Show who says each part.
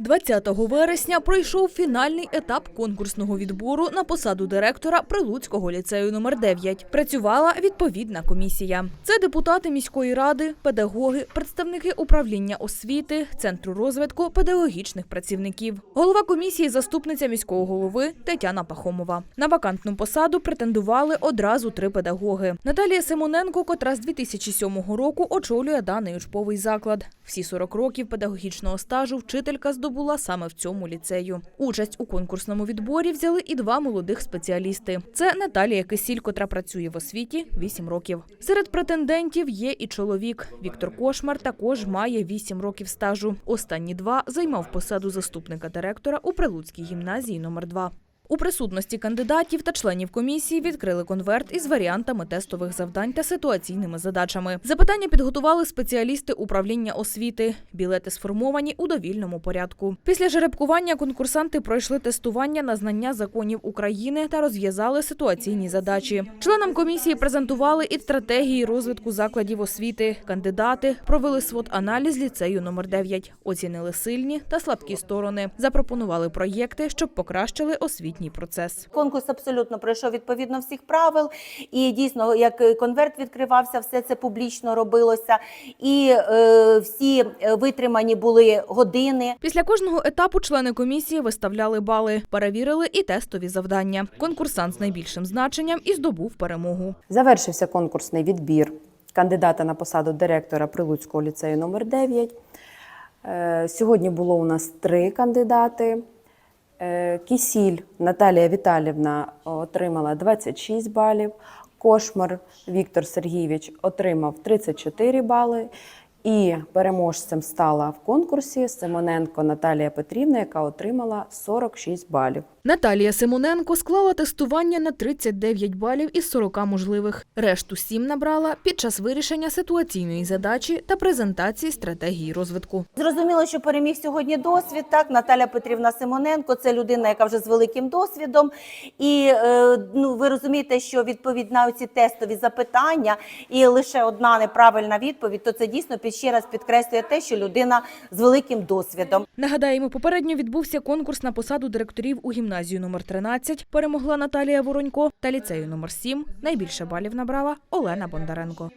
Speaker 1: 20 вересня пройшов фінальний етап конкурсного відбору на посаду директора Прилуцького ліцею номер 9 Працювала відповідна комісія. Це депутати міської ради, педагоги, представники управління освіти, центру розвитку педагогічних працівників. Голова комісії, заступниця міського голови Тетяна Пахомова. На вакантну посаду претендували одразу три педагоги. Наталія Симоненко, котра з 2007 року очолює даний учбовий заклад. Всі 40 років педагогічного стажу вчителька здобула саме в цьому ліцею. Участь у конкурсному відборі взяли і два молодих спеціалісти. Це Наталія Кисіль, котра працює в освіті 8 років. Серед претендентів є і чоловік. Віктор Кошмар також має 8 років стажу. Останні два займав посаду заступника директора у Прилуцькій гімназії номер 2 у присутності кандидатів та членів комісії відкрили конверт із варіантами тестових завдань та ситуаційними задачами. Запитання підготували спеціалісти управління освіти. Білети сформовані у довільному порядку. Після жеребкування конкурсанти пройшли тестування на знання законів України та розв'язали ситуаційні задачі. Членам комісії презентували і стратегії розвитку закладів освіти. Кандидати провели свод-аналіз ліцею номер 9 оцінили сильні та слабкі сторони, запропонували проєкти, щоб покращили освітній процес.
Speaker 2: Конкурс абсолютно пройшов відповідно всіх правил, і дійсно, як конверт відкривався, все це публічно робилося, і е, всі е, витримані були години.
Speaker 1: Після кожного етапу члени комісії виставляли бали, перевірили і тестові завдання. Конкурсант з найбільшим значенням і здобув перемогу.
Speaker 3: Завершився конкурсний відбір кандидата на посаду директора Прилуцького ліцею номер 9 Е, Сьогодні було у нас три кандидати. Е, Кісіль Наталія Віталівна отримала 26 балів. Кошмар Віктор Сергійович отримав 34 бали. І переможцем стала в конкурсі Симоненко Наталія Петрівна, яка отримала 46 балів.
Speaker 1: Наталія Симоненко склала тестування на 39 балів із 40 можливих. Решту сім набрала під час вирішення ситуаційної задачі та презентації стратегії розвитку.
Speaker 2: Зрозуміло, що переміг сьогодні досвід. Так, Наталя Петрівна Симоненко це людина, яка вже з великим досвідом. І е, ну, ви розумієте, що відповідь на ці тестові запитання і лише одна неправильна відповідь, то це дійсно ще раз підкреслює те, що людина з великим досвідом.
Speaker 1: Нагадаємо, попередньо відбувся конкурс на посаду директорів у гімназію номер 13. Перемогла Наталія Воронько та ліцею номер 7. Найбільше балів набрала Олена Бондаренко.